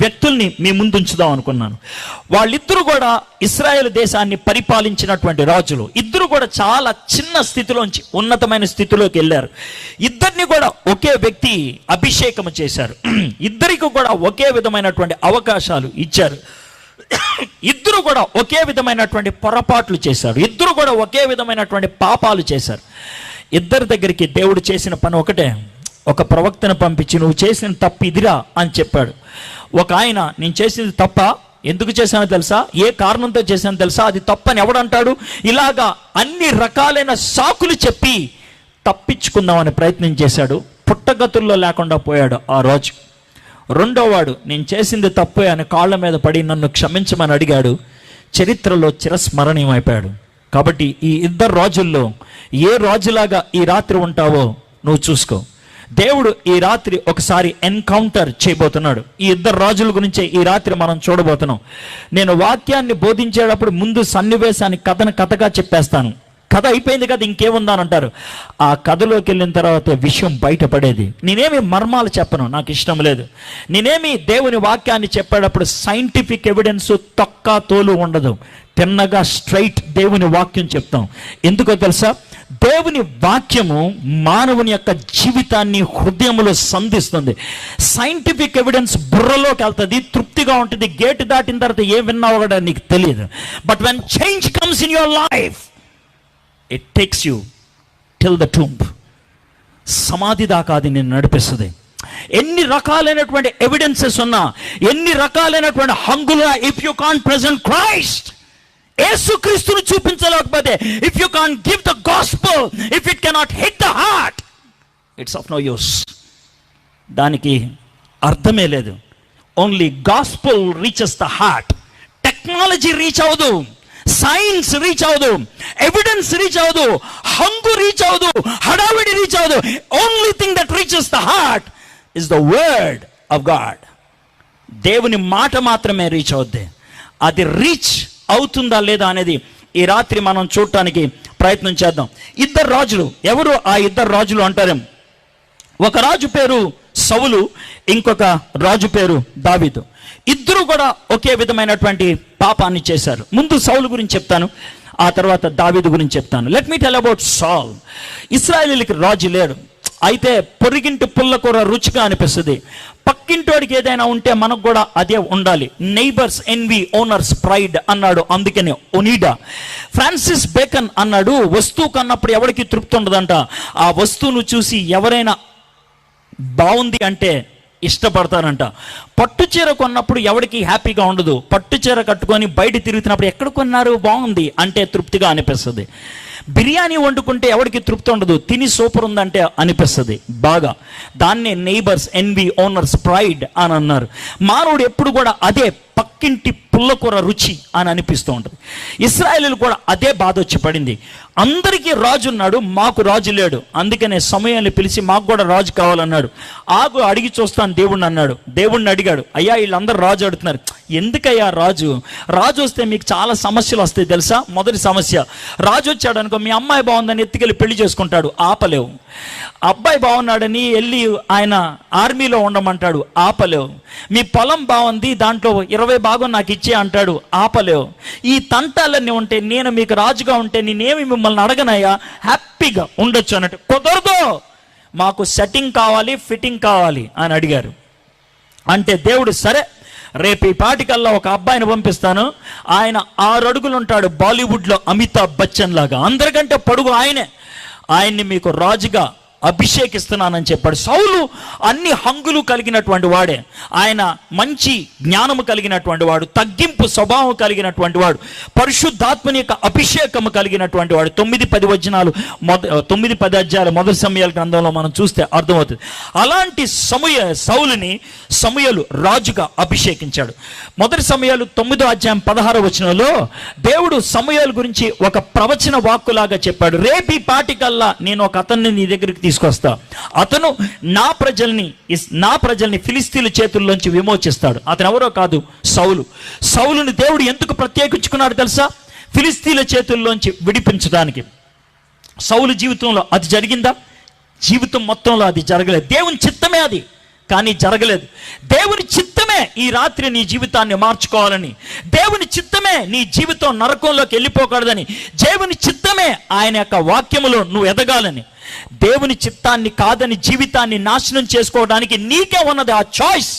వ్యక్తుల్ని మీ ముందు ఉంచుదాం అనుకున్నాను. వాళ్ళిద్దరూ కూడా ఇస్రాయేల్ దేశాన్ని పరిపాలించినటువంటి రాజులు. ఇద్దరు కూడా చాలా చిన్న స్థితిలోంచి ఉన్నతమైన స్థితిలోకి వెళ్ళారు. ఇద్దరిని కూడా ఒకే వ్యక్తి అభిషేకం చేశారు. ఇద్దరికి కూడా ఒకే విధమైనటువంటి అవకాశాలు ఇచ్చారు. ఇద్దరు కూడా ఒకే విధమైనటువంటి పొరపాట్లు చేశారు. ఇద్దరు కూడా ఒకే విధమైనటువంటి పాపాలు చేశారు. ఇద్దరి దగ్గరికి దేవుడు చేసిన పని ఒకటే. ఒక ప్రవక్తను పంపించి నువ్వు చేసిన తప్పు ఇదిరా అని చెప్పాడు. ఒక ఆయన నేను చేసింది తప్ప ఎందుకు చేశానో తెలుసా? ఏ కారణంతో చేశానో తెలుసా? అది తప్పని ఎవడంటాడు ఇలాగా అన్ని రకాలైన సాకులు చెప్పి తప్పించుకుందామని ప్రయత్నం చేశాడు. పుట్టగతుల్లో లేకుండా పోయాడు ఆ రోజు. రెండోవాడు నేను చేసింది తప్పే అని కాళ్ళ మీద పడి నన్ను క్షమించమని అడిగాడు. చరిత్రలో చిరస్మరణీయమైపోయాడు. కాబట్టి ఈ ఇద్దరు రాజుల్లో ఏ రోజులాగా ఈ రాత్రి ఉంటావో నువ్వు చూసుకో. దేవుడు ఈ రాత్రి ఒకసారి ఎన్కౌంటర్ చేయబోతున్నాడు. ఈ ఇద్దరు రాజుల గురించే ఈ రాత్రి మనం చూడబోతున్నాం. నేను వాక్యాన్ని బోధించేటప్పుడు ముందు సన్నివేశాన్ని కథను కథగా చెప్పేస్తాను. కథ అయిపోయింది కదా ఇంకేముందా అని అంటారు ఆ కథలోకి వెళ్ళిన తర్వాత విషయం బయటపడేది. నేనేమి మర్మాలు చెప్పను నాకు ఇష్టం లేదు. నేనేమి దేవుని వాక్యాన్ని చెప్పేటప్పుడు సైంటిఫిక్ ఎవిడెన్స్ తొక్క తోలు ఉండదు. తిన్నగా స్ట్రైట్ దేవుని వాక్యం చెప్తాం. ఎందుకో తెలుసా? దేవుని వాక్యము మానవుని యొక్క జీవితాన్ని హృదయములో సంధిస్తుంది. సైంటిఫిక్ ఎవిడెన్స్ బుర్రలోకి వెళ్తుంది తృప్తిగా ఉంటుంది గేటు దాటిన తర్వాత ఏం విన్నావు కూడా నీకు తెలియదు. But when change comes in your life it takes you till the tomb సమాధి దాకా అది నేను నడిపిస్తుంది. ఎన్ని రకాలైనటువంటి ఎవిడెన్సెస్ ఉన్నా ఎన్ని రకాలైనటువంటి హంగులు if you can present Christ యేసుక్రీస్తును చూపించలేకపోతే if you can give the gospel if it cannot hit the heart it's of no use దానికి అర్థమే లేదు. Only gospel reaches the heart technology reach అవ్వదు. సైన్స్ రీచ్ అవ్వదు. ఎవిడెన్స్ రీచ్ అవ్వదు. హంగు reach అవ్వదు. హడావిడి రీచ్ అవ్వదు. Only thing that reaches the heart is the word of God దేవుని మాట మాత్రమే రీచ్ అవుద్ది. అది రీచ్ అవుతుందా లేదా అనేది ఈ రాత్రి మనం చూడటానికి ప్రయత్నం చేద్దాం. ఇద్దరు రాజులు ఎవరు ఆ ఇద్దరు రాజులు అంటారేం? ఒక రాజు పేరు సవులు ఇంకొక రాజు పేరు దావీదు. ఇద్దరు కూడా ఒకే విధమైనటువంటి పాపాన్ని చేశారు. ముందు సౌలు గురించి చెప్తాను ఆ తర్వాత దావీదు గురించి చెప్తాను. లెట్ మీ టెల్ అబౌట్ సాల్ ఇస్రాయలీలకి రాజు లేడు. అయితే పొరిగింటి పుల్లకూర రుచిగా అనిపిస్తుంది. పక్కింటోడికి ఏదైనా ఉంటే మనకు కూడా అదే ఉండాలి. నైబర్స్ ఎన్వి ఓనర్స్ ప్రైడ్ అన్నాడు అందుకనే ఒనీడా ఫ్రాన్సిస్ బేకన్ అన్నాడు వస్తువు కన్నప్పుడు ఎవరికి తృప్తి ఉండదంట? ఆ వస్తువును చూసి ఎవరైనా బాగుంది అంటే ఇష్టపడతారంట. పట్టు చీర కొన్నప్పుడు ఎవరికి హ్యాపీగా ఉండదు. పట్టు చీర కట్టుకొని బయట తిరుగుతున్నప్పుడు ఎక్కడ కొన్నారు? బాగుంది అంటే తృప్తిగా అనిపిస్తుంది. బిర్యానీ వండుకుంటే ఎవరికి తృప్తి ఉండదు? తిని సూపర్ ఉందంటే అనిపిస్తుంది. బాగా. దాన్నే నైబర్స్ ఎన్వి ఓనర్స్ ప్రైడ్ అని అన్నారు. మానవుడు ఎప్పుడు కూడా అదే పక్కింటి పుల్లకూర రుచి అని అనిపిస్తూ ఉంటుంది. ఇస్రాయలీలు కూడా అదే బాధ వచ్చి పడింది. అందరికీ రాజు ఉన్నాడు మాకు రాజు లేడు. అందుకనే సమయాన్ని పిలిచి మాకు కూడా రాజు కావాలన్నాడు. ఆగు అడిగి చూస్తాను దేవుణ్ణి అన్నాడు. దేవుణ్ణి అడిగాడు. అయ్యా వీళ్ళందరూ రాజు అడుగుతున్నారు. ఎందుకయ్యా రాజు? రాజు వస్తే మీకు చాలా సమస్యలు వస్తాయి తెలుసా? మొదటి సమస్య. రాజు వచ్చాడు అనుకో మీ అమ్మాయి బాగుందని ఎత్తుకెళ్ళి పెళ్ళి చేసుకుంటాడు. ఆపలేవు. అబ్బాయి బాగున్నాడని వెళ్ళి ఆయన ఆర్మీలో ఉండమంటాడు. ఆపలేవు. మీ పొలం బాగుంది దాంట్లో ఇరవై భాగం నాకు ఇచ్చే అంటాడు ఆపలేవు. ఈ తంటాలన్నీ ఉంటే నేను మీకు రాజుగా ఉంటే నేనేమి మిమ్మల్ని అడగనయ్యా? హ్యాపీగా ఉండొచ్చు అన్నట్టు. కుదరదు. మాకు సెట్టింగ్ కావాలి ఫిట్టింగ్ కావాలి అని అడిగారు. అంటే దేవుడు సరే రేపు ఈ పాటికల్లా ఒక అబ్బాయిని పంపిస్తాను. ఆయన ఆరు అడుగులు ఉంటాడు బాలీవుడ్లో అమితాబ్ బచ్చన్ లాగా. అందరికంటే పొడుగు ఆయనే. ఆయన్ని మీకు రాజుగా అభిషేకిస్తున్నానని చెప్పాడు. సౌలు అన్ని హంగులు కలిగినటువంటి వాడే. ఆయన మంచి జ్ఞానము కలిగినటువంటి వాడు తగ్గింపు స్వభావం కలిగినటువంటి వాడు పరిశుద్ధాత్మని యొక్క అభిషేకము కలిగినటువంటి వాడు. తొమ్మిది పది వచనాలు మొద తొమ్మిది పది అధ్యాయాలు మొదటి సమయాల గ్రంథంలో మనం చూస్తే అర్థమవుతుంది. అలాంటి సమయ సౌలుని సమయలు రాజుగా అభిషేకించాడు. మొదటి సమయాలు తొమ్మిదో అధ్యాయం పదహారు వచనంలో దేవుడు సమయాల గురించి ఒక ప్రవచన వాక్కులాగా చెప్పాడు. రేపీ పాటికల్లా నేను ఒక అతన్ని నీ దగ్గరికి తీసుకొస్తా. అతను నా ప్రజల్ని నా ప్రజల్ని ఫిలిస్తీన్ల చేతుల్లోంచి విమోచిస్తాడు. అతను ఎవరో కాదు సౌలు. సౌలుని దేవుడు ఎందుకు ప్రత్యేకించుకున్నాడు తెలుసా? ఫిలిస్తీన్ల చేతుల్లోంచి విడిపించడానికి. సౌలు జీవితంలో అది జరిగిందా? జీవితం మొత్తంలో అది జరగలేదు. దేవుని చిత్తమే అది కానీ జరగలేదు. దేవుని చిత్తమే చిత్తమే ఈ రాత్రి నీ జీవితాన్ని మార్చుకోవాలని. దేవుని చిత్తమే నీ జీవితం నరకంలోకి వెళ్ళిపోకూడదని. దేవుని చిత్తమే ఆయన యొక్క వాక్యములో నువ్వు ఎదగాలని. దేవుని చిత్తాన్ని కాదని జీవితాన్ని నాశనం చేసుకోవడానికి నీకే ఉన్నది ఆ చాయిస్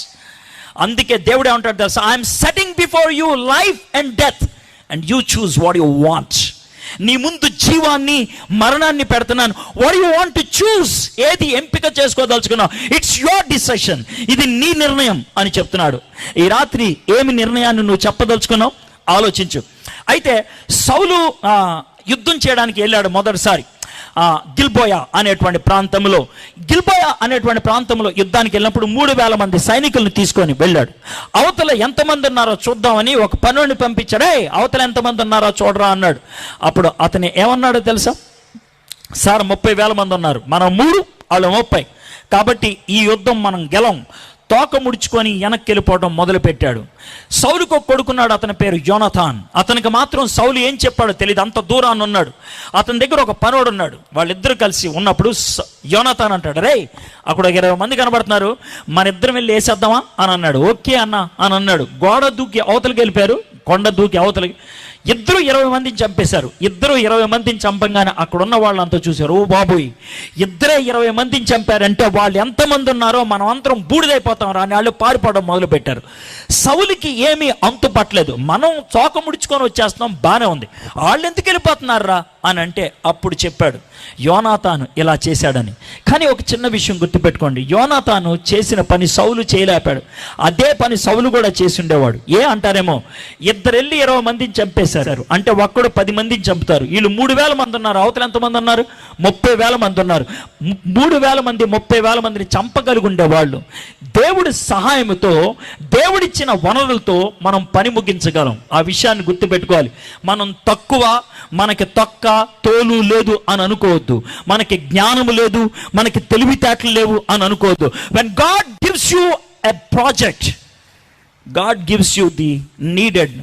అందుకే దేవుడే ఉంటాడు తెలుసా I'm setting before you life and death and you choose what you want నీ ముందు జీవాన్ని మరణాన్ని పెడుతున్నాను. What you want to choose ఏది ఎంపిక చేసుకోదలుచుకున్నావు ఇట్స్ యువర్ డిసిషన్ ఇది నీ నిర్ణయం అని చెప్తున్నాడు. ఈ రాత్రి ఏమి నిర్ణయాన్ని నువ్వు చెప్పదలుచుకున్నావు? ఆలోచించు. అయితే సౌలు యుద్ధం చేయడానికి వెళ్ళాడు మొదటిసారి. గిల్బోయా అనేటువంటి ప్రాంతంలో గిల్బోయా అనేటువంటి ప్రాంతంలో యుద్ధానికి వెళ్ళినప్పుడు మూడు వేల మంది సైనికులను తీసుకొని వెళ్ళాడు. అవతల ఎంతమంది ఉన్నారో చూద్దామని ఒక పనుని పంపించాడే. అవతల ఎంతమంది ఉన్నారో చూడరా అన్నాడు. అప్పుడు అతను ఏమన్నాడో తెలుసా? సార్ ముప్పై వేల మంది ఉన్నారు. మనం మూడు వాళ్ళు ముప్పై. కాబట్టి ఈ యుద్ధం మనం గెలం. తోక ముడుచుకొని వెనక్కి వెళ్ళిపోవడం మొదలుపెట్టాడు. సౌలుకు కొడుకున్నాడు అతని పేరు యోనథాన్. అతనికి మాత్రం సౌలు ఏం చెప్పాడో తెలియదు అంత దూరాన్ని ఉన్నాడు. అతని దగ్గర ఒక పనోడు ఉన్నాడు వాళ్ళిద్దరు కలిసి ఉన్నప్పుడు యోనథాన్ అంటాడు రే అక్కడ ఒక ఇరవై మంది కనబడుతున్నారు మన ఇద్దరం వెళ్ళి వేసేద్దామా? అని అన్నాడు. ఓకే అన్న అని అన్నాడు. గోడ దూకి అవతలకి వెళ్ళిపోయారు కొండ దూకి అవతలకి ఇద్దరు ఇరవై మందిని చంపేశారు. ఇద్దరు ఇరవై మందిని చంపంగానే అక్కడ ఉన్న వాళ్ళంతా చూశారు. ఓ బాబోయ్ ఇద్దరే ఇరవై మందిని చంపారంటే వాళ్ళు ఎంతమంది ఉన్నారో మనం అందరం బూడిదైపోతాం రాని వాళ్ళు పారిపోవడం మొదలుపెట్టారు. సౌలికి ఏమీ అంతు పట్టలేదు మనం చోక ముడుచుకొని వచ్చేస్తున్నాం బాగానే ఉంది. వాళ్ళు ఎందుకు వెళ్ళిపోతున్నారా అని అంటే అప్పుడు చెప్పాడు. యోనాతాను ఇలా చేశాడని. కానీ ఒక చిన్న విషయం గుర్తుపెట్టుకోండి. యోనాతాను చేసిన పని సౌలు చేయలేపాడు. అదే పని సౌలు కూడా చేసి ఉండేవాడు. ఏ అంటారేమో ఇద్దరెళ్ళి ఇరవై మందిని చేశారు. అంటే ఒక్కడు పది మందిని చంపుతారు. వీళ్ళు మూడు వేల మంది ఉన్నారు. అవతల ఎంతమంది ఉన్నారు? ముప్పై వేల మంది ఉన్నారు. మూడు వేల మంది ముప్పై వేల మందిని చంపగలిగి ఉండేవాళ్ళు. దేవుడి సహాయంతో దేవుడిచ్చిన వనరులతో మనం పని ముగించగలం. ఆ విషయాన్ని గుర్తుపెట్టుకోవాలి. మనం తక్కువ మనకి తొక్క తోలు లేదు అని అనుకోవద్దు. మనకి జ్ఞానం లేదు మనకి తెలివితేటలు లేవు అని అనుకోవద్దు. When God gives you a project God gives you the needed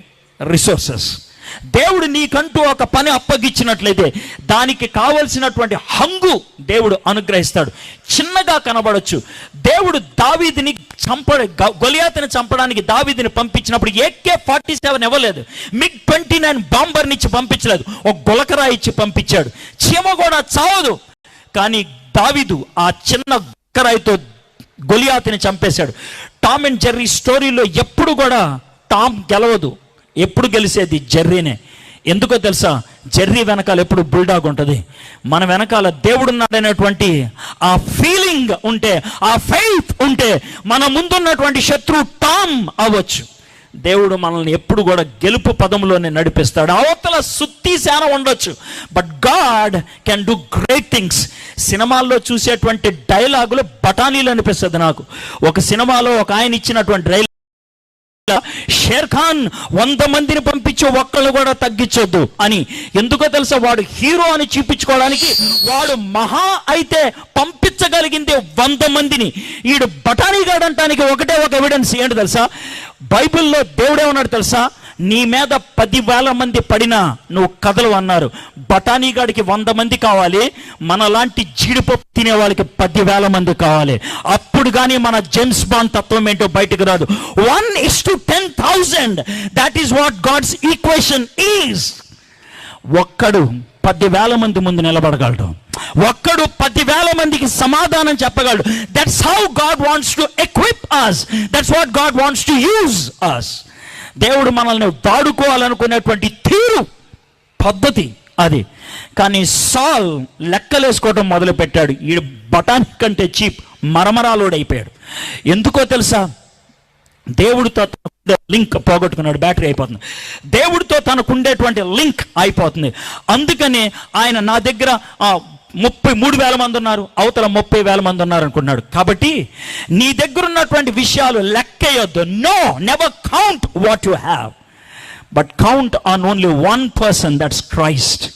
resources దేవుడు నీకంటూ ఒక పని అప్పగించినట్లయితే దానికి కావలసినటువంటి హంగు దేవుడు అనుగ్రహిస్తాడు. చిన్నగా కనబడొచ్చు. దేవుడు దావీదిని చంప గొలియాతని చంపడానికి దావీదిని పంపించినప్పుడు ఏకే ఫార్టీ సెవెన్ ఇవ్వలేదు. మిగ్ ట్వంటీ నైన్ బాంబర్ని ఇచ్చి పంపించలేదు. ఒక గులకరా ఇచ్చి పంపించాడు. చీమ కూడా చావదు. కానీ దావీదు ఆ చిన్న గులకరాయితో గొలియాతిని చంపేశాడు. టామ్ అండ్ జెర్రీ స్టోరీలో ఎప్పుడు కూడా టామ్ గెలవదు. ఎప్పుడు గెలిచేది? జెర్రీనే. ఎందుకో తెలుసా? జెర్రీ వెనకాల ఎప్పుడు బుల్డాగ్ ఉంటుంది. మన వెనకాల దేవుడున్నాడనేటువంటి ఆ ఫీలింగ్ ఉంటే ఆ ఫెయిత్ ఉంటే మన ముందున్నటువంటి శత్రువు టామ్ అవ్వచ్చు. దేవుడు మనల్ని ఎప్పుడు కూడా గెలుపు పదంలోనే నడిపిస్తాడు. అవతల సుత్తి సేన ఉండొచ్చు. But God can do great things సినిమాల్లో చూసేటువంటి డైలాగులు బఠానీలు అనిపిస్తుంది నాకు. ఒక సినిమాలో ఒక ఆయన ఇచ్చినటువంటి డైలాగ్ షేర్ ఖాన్ వంద మందిని పంపించి ఒక్కళ్ళు కూడా తగ్గించొద్దు అని. ఎందుకో తెలుసా? వాడు హీరో అని చూపించుకోవడానికి వాడు మహా అయితే పంపించగలిగింది వంద మందిని. ఈడు బఠానీగాడు అంటానికి ఒకటే ఒక ఎవిడెన్స్ ఏంటి తెలుసా? బైబిల్లో దేవుడే ఉన్నాడు తెలుసా? నీ మీద పదివేల మంది పడినా నువ్వు కథలు అన్నారు. బఠానీగాడికి వంద మంది కావాలి మనలాంటి జీడిపప్పు తినే వాళ్ళకి పదివేల మంది కావాలి. అప్పుడు కానీ మన జేమ్స్ బాండ్ తత్వం ఏంటో బయటకు రాదు. One is to ten thousand that is what God's equation is ఒక్కడు పదివేల మంది ముందు నిలబడగలడు. ఒక్కడు పదివేల మందికి సమాధానం చెప్పగలడు. That's how God wants to equip us that's what God wants to use us దేవుడు మనల్ని వాడుకోవాలనుకునేటువంటి తీరు పద్ధతి అది. కానీ సాల్ లెక్కలేసుకోవడం మొదలుపెట్టాడు. ఈ బటాన్ కంటే చీప్ మరమరాలోడైపోయాడు. ఎందుకో తెలుసా? దేవుడితో లింక్ పోగొట్టుకున్నాడు బ్యాటరీ అయిపోతుంది. దేవుడితో తనకుండేటువంటి లింక్ అయిపోతుంది. అందుకని ఆయన నా దగ్గర ఆ, ముప్పై మూడు వేల మంది ఉన్నారు అవతల ముప్పై వేల మంది ఉన్నారు అనుకున్నాడు కాబట్టి నీ దగ్గర ఉన్నటువంటి విషయాలు లెక్కేయొద్దు no never count what you have but count on only one person that's Christ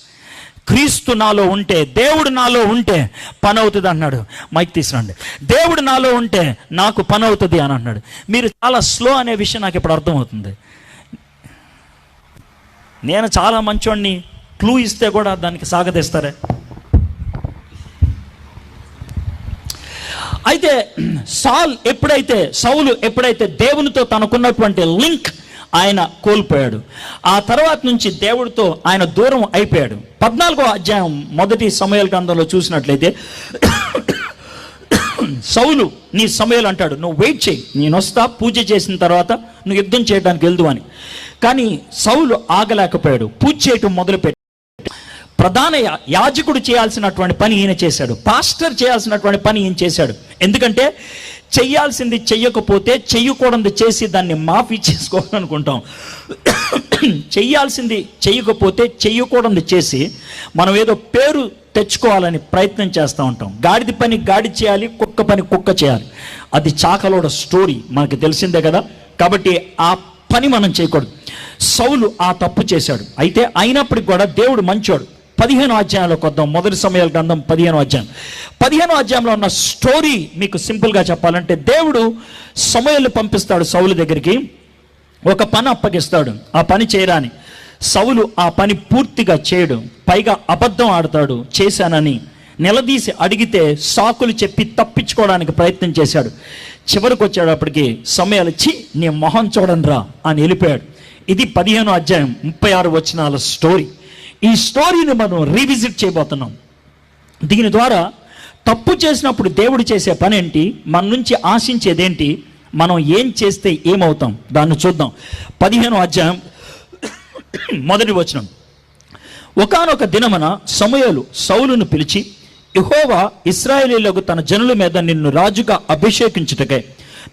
క్రీస్తు నాలో ఉంటే దేవుడు నాలో ఉంటే పని అవుతుంది అన్నాడు. మైక్ తీసుకురండి దేవుడు నాలో ఉంటే నాకు పని అవుతుంది అని అన్నాడు. మీరు చాలా స్లో అనే విషయం నాకు ఇప్పుడు అర్థమవుతుంది. నేను చాలా మంచోడిని క్లూ ఇస్తే కూడా దానికి సాగదీస్తారే. అయితే సాల్ ఎప్పుడైతే సౌలు ఎప్పుడైతే దేవునితో తనకున్నటువంటి లింక్ ఆయన కోల్పోయాడు ఆ తర్వాత నుంచి దేవుడితో ఆయన దూరం అయిపోయాడు. పద్నాలుగో అధ్యాయం మొదటి సమయాల గ్రంథంలో చూసినట్లయితే సౌలు నీ సమయాలు అంటాడు నువ్వు వెయిట్ చేయి నేను వస్తా పూజ చేసిన తర్వాత నువ్వు యుద్ధం చేయడానికి వెళ్దు అని. కానీ సౌలు ఆగలేకపోయాడు పూజ చేయటం మొదలుపెట్టి ప్రధాన యాజకుడు చేయాల్సినటువంటి పని ఈయన చేశాడు. పాస్టర్ చేయాల్సినటువంటి పని ఈయన చేశాడు. ఎందుకంటే చెయ్యాల్సింది చెయ్యకపోతే చెయ్యకూడదు చేసి దాన్ని మాఫీ చేసుకోవాలనుకుంటాం. చెయ్యాల్సింది చెయ్యకపోతే చెయ్యకూడదు చేసి మనం ఏదో పేరు తెచ్చుకోవాలని ప్రయత్నం చేస్తూ ఉంటాం. గాడిద పని గాడి చేయాలి కుక్క పని కుక్క చేయాలి. అది చాకలోడ స్టోరీ మనకు తెలిసిందే కదా. కాబట్టి ఆ పని మనం చేయకూడదు. సౌలు ఆ తప్పు చేశాడు. అయితే అయినప్పటికి కూడా దేవుడు మంచోడు. పదిహేను అధ్యాయంలోకి వద్దాం మొదటి సమయాల గ్రంథం పదిహేను అధ్యాయం. పదిహేను అధ్యాయంలో ఉన్న స్టోరీ మీకు సింపుల్గా చెప్పాలంటే దేవుడు సమయాలు పంపిస్తాడు సౌలు దగ్గరికి. ఒక పని అప్పగిస్తాడు. ఆ పని చేయరాని. సౌలు ఆ పని పూర్తిగా చేయడు. పైగా అబద్ధం ఆడతాడు. చేశానని నిలదీసి అడిగితే సాకులు చెప్పి తప్పించుకోవడానికి ప్రయత్నం చేశాడు. చివరికి వచ్చేటప్పటికి సమయాలు చి నీ మొహం చూడండి రా అని వెళ్ళిపోయాడు. ఇది పదిహేను అధ్యాయం ముప్పై ఆరు వచనాల స్టోరీ. ఈ స్టోరీని మనం రీవిజిట్ చేయబోతున్నాం. దీని ద్వారా తప్పు చేసినప్పుడు దేవుడు చేసే పని ఏంటి మన నుంచి ఆశించేదేంటి? మనం ఏం చేస్తే ఏమవుతాం? దాన్ని చూద్దాం. పదిహేను అధ్యాయం మొదటి వచనం. ఒకానొక దినమన సమయలు సౌలును పిలిచి ఇహోవా ఇస్రాయేలీలకు తన జనుల మీద నిన్ను రాజుగా అభిషేకించుటకే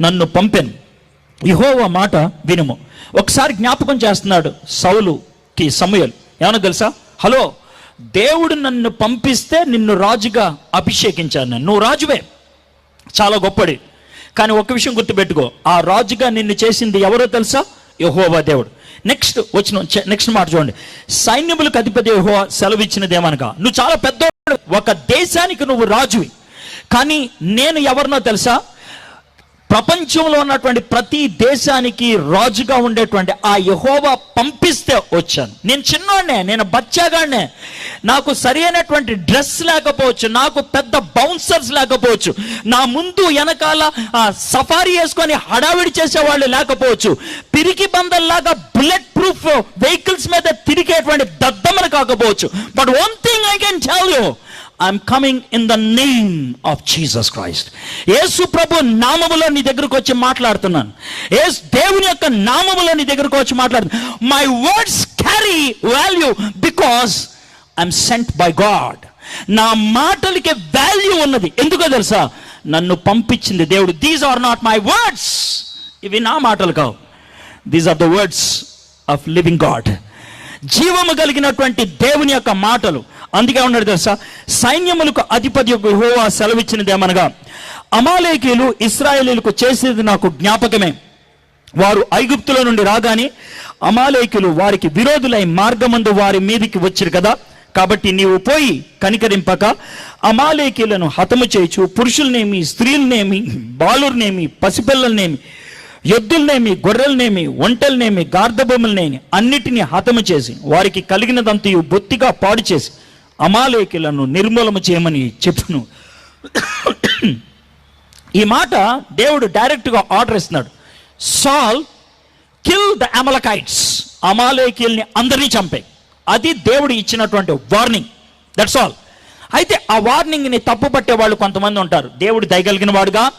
నన్ను పంపెను. ఇహోవా మాట వినుము. ఒకసారి జ్ఞాపకం చేస్తున్నాడు సౌలుకి సమయలు. ఏమన్నా తెలుసా? హలో దేవుడు నన్ను పంపిస్తే నిన్ను రాజుగా అభిషేకించాను నేను. నువ్వు రాజువే. చాలా గొప్పడి కానీ ఒక విషయం గుర్తుపెట్టుకో. ఆ రాజుగా నిన్ను చేసింది ఎవరో తెలుసా? యహోవా దేవుడు. నెక్స్ట్ వచ్చిన నెక్స్ట్ మాట చూడండి. సైన్యములకు అధిపతి యహోవా సెలవు ఇచ్చినది ఏమనగా నువ్వు చాలా పెద్ద ఒక దేశానికి నువ్వు రాజువి. కానీ నేను ఎవరినో తెలుసా? ప్రపంచంలో ఉన్నటువంటి ప్రతి దేశానికి రాజుగా ఉండేటువంటి ఆ యహోవా పంపిస్తే వచ్చాను. నేను చిన్నోడ్నే నేను బచ్చాగానే నాకు సరైనటువంటి డ్రెస్ లేకపోవచ్చు నాకు పెద్ద బౌన్సర్స్ లేకపోవచ్చు నా ముందు వెనకాల సఫారీ వేసుకొని హడావిడి చేసేవాళ్ళు లేకపోవచ్చు పిరికి బందల్లాగా బుల్లెట్ ప్రూఫ్ వెహికల్స్ మీద తిరిగేటువంటి దద్దమలు కాకపోవచ్చు. But one thing I can tell you I'm coming in the name of Jesus Christ యేసు ప్రభు నామములో నీ దగ్గరకు వచ్చి మాట్లాడుతున్నాను. యేసు దేవుని యొక్క నామములో నీ దగ్గరకు వచ్చి మాట్లాడుతున్నాను. My words carry value because I'm sent by God నా మాటలకి వాల్యూ ఉన్నది. ఎందుకో తెలుసా? నన్ను పంపించింది దేవుడు. These are not my words ఇవి నా మాటలు కావు. These are the words of living God జీవము కలిగినటువంటి దేవుని యొక్క మాటలు. అందుకే ఉన్నాడు తెలుసా? సైన్యములకు అధిపతి యొక్క యెహోవా సెలవిచ్చినది ఏమనగా అమాలేకీలు ఇస్రాయేలీలకు చేసేది నాకు జ్ఞాపకమే. వారు ఐగుప్తుల నుండి రాగానే అమాలేకులు వారికి విరోధులై మార్గమందు వారి మీదికి వచ్చారు కదా. కాబట్టి నీవు పోయి కనికరింపక అమాలేకీలను హతము చేయచ్చు పురుషులనేమి స్త్రీలనేమి బాలుర్నేమి పసిపిల్లలనేమి ఎద్దులనేమి గొర్రెలనేమి ఒంటెలనేమి గార్ధబొమ్మలనేమి అన్నిటినీ హతము చేసి వారికి కలిగినదంతయు బొత్తిగా పాడు చేసి అమాలేకులను నిర్మూలన చేయమని చెప్పును. ఈ మాట దేవుడు డైరెక్ట్గా ఆర్డర్ ఇస్తున్నాడు. సాల్ కిల్ ద అమలకైట్స్. అమాలేకిల్ని అందరినీ చంపే. అది దేవుడు ఇచ్చినటువంటి వార్నింగ్. దట్స్ ఆల్ అయితే ఆ వార్నింగ్ని తప్పు పట్టే వాళ్ళు కొంతమంది ఉంటారు. దేవుడు దయగలిగిన వాడుగా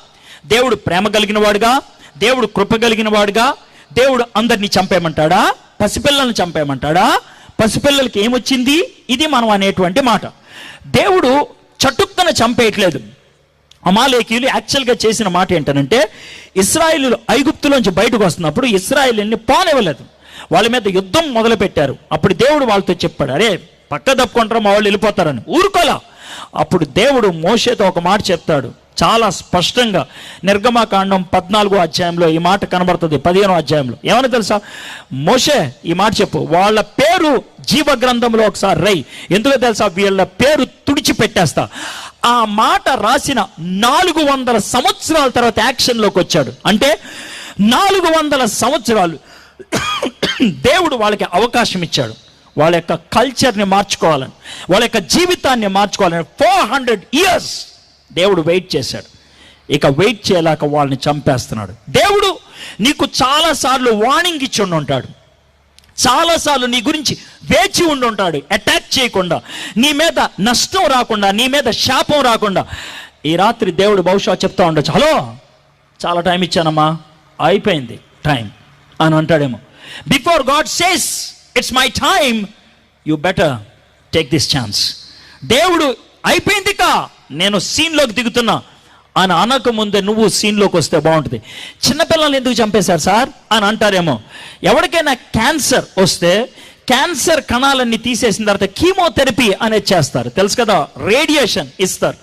దేవుడు ప్రేమ కలిగిన వాడుగా దేవుడు కృప కలిగిన వాడుగా దేవుడు అందరినీ చంపేయమంటాడా? పసిపిల్లల్ని చంపేయమంటాడా? పసిపిల్లలకి ఏమొచ్చింది? ఇది మనం అనేటువంటి మాట. దేవుడు చటుక్కన చంపేయట్లేదు. అమాలేకీయులు యాక్చువల్గా చేసిన మాట ఏంటనంటే ఇస్రాయిలు ఐగుప్తులోంచి బయటకు వస్తున్నప్పుడు ఇస్రాయిల్ని పానివ్వలేదు వాళ్ళ మీద యుద్ధం మొదలుపెట్టారు. అప్పుడు దేవుడు వాళ్ళతో చెప్పాడు అరే పక్క తప్పుకుంటారు మా వాళ్ళు వెళ్ళిపోతారని. ఊరుకోలా. అప్పుడు దేవుడు మోషేతో ఒక మాట చెప్తాడు. చాలా స్పష్టంగా నిర్గమాకాండం పద్నాలుగో అధ్యాయంలో ఈ మాట కనబడుతుంది పదిహేనో అధ్యాయంలో. ఏమని తెలుసా? మోషే ఈ మాట చెప్పు. వాళ్ళ పేరు జీవ గ్రంథంలో ఒకసారి రై ఎందుకో తెలుసా? వీళ్ళ పేరు తుడిచిపెట్టేస్తా ఆ మాట రాసిన నాలుగు వందల సంవత్సరాల తర్వాత యాక్షన్లోకి వచ్చాడు. అంటే నాలుగు వందల సంవత్సరాలు దేవుడు వాళ్ళకి అవకాశం ఇచ్చాడు. వాళ్ళ యొక్క కల్చర్ని మార్చుకోవాలని వాళ్ళ యొక్క జీవితాన్ని మార్చుకోవాలని ఫోర్ హండ్రెడ్ ఇయర్స్ దేవుడు వెయిట్ చేశాడు. ఇక వెయిట్ చేయలేక వాళ్ళని చంపేస్తున్నాడు. దేవుడు నీకు చాలాసార్లు వార్నింగ్ ఇచ్చి ఉంటాడు చాలాసార్లు నీ గురించి వేచి ఉండి ఉంటాడు అటాక్ చేయకుండా. నీ మీద నష్టం రాకుండా నీ మీద శాపం రాకుండా. ఈ రాత్రి దేవుడు బహుశా చెప్తా ఉండొచ్చు హలో చాలా టైం ఇచ్చానమ్మా అయిపోయింది టైం అని అంటాడేమో. Before God says it's my time you better take this chance దేవుడు అయిపోయింది కా నేను సీన్లోకి దిగుతున్నా అని అనక ముందే నువ్వు సీన్లోకి వస్తే బాగుంటుంది. చిన్నపిల్లల్ని ఎందుకు చంపేశారు సార్? అని అంటారేమో. ఎవరికైనా క్యాన్సర్ వస్తే క్యాన్సర్ కణాలన్నీ తీసేసిన తర్వాత కీమోథెరపీ అనేది చేస్తారు. తెలుసు కదా? రేడియేషన్ ఇస్తారు.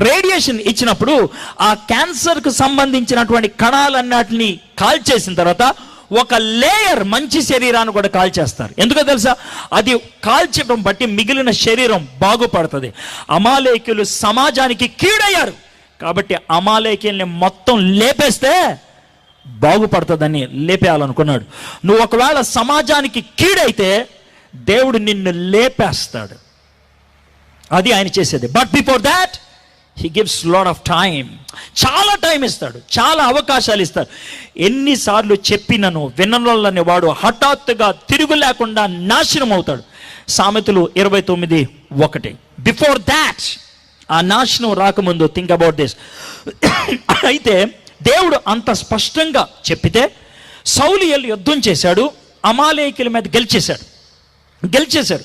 రేడియేషన్ ఇచ్చినప్పుడు ఆ క్యాన్సర్కు సంబంధించినటువంటి కణాలన్నిటిని కాల్చేసిన తర్వాత ఒక లేయర్ మంచి శరీరాన్ని కూడా కాల్చేస్తారు. ఎందుకో తెలుసా? అది కాల్చడం బట్టి మిగిలిన శరీరం బాగుపడుతుంది. అమాలేకులు సమాజానికి కీడయ్యారు. కాబట్టి అమాలేకిల్ని మొత్తం లేపేస్తే బాగుపడుతుందని లేపేయాలనుకున్నాడు. నువ్వు ఒకవేళ సమాజానికి కీడైతే దేవుడు నిన్ను లేపేస్తాడు. అది ఆయన చేసేది. But before that he gives lot of time చాలా టైం ఇస్తాడు. చాలా అవకాశాలు ఇస్తాడు. ఎన్నిసార్లు చెప్పినను విననులని వాడు హఠాత్తుగా తిరుగు లేకుండా నాశనం అవుతాడు సామెతలు ఇరవై తొమ్మిది ఒకటి. బిఫోర్ దాట్ ఆ నాశనం రాకముందు థింక్ అబౌట్ దిస్ అయితే దేవుడు అంత స్పష్టంగా చెప్పితే సౌలియలు యుద్ధం చేశాడు అమాలేకుల మీద గెలిచేశాడు. గెలిచేశాడు.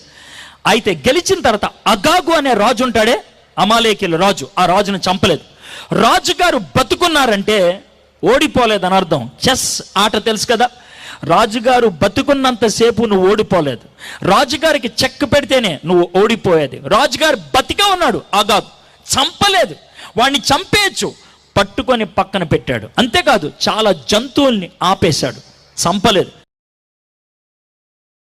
అయితే గెలిచిన తర్వాత అగాగు అనే రాజు ఉంటాడే అమాలేకుల రాజు. ఆ రాజును చంపలేదు. రాజుగారు బతుకున్నారంటే ఓడిపోలేదని అర్థం చెస్ ఆట తెలుసు కదా. రాజుగారు బతుకున్నంతసేపు నువ్వు ఓడిపోలేదు. రాజుగారికి చెక్ పెడితేనే నువ్వు ఓడిపోయేది. రాజుగారు బతికే ఉన్నాడు ఆగాదు చంపలేదు. వాడిని చంపేయచ్చు. పట్టుకొని పక్కన పెట్టాడు. అంతేకాదు చాలా జంతువుల్ని ఆపేశాడు. చంపలేదు.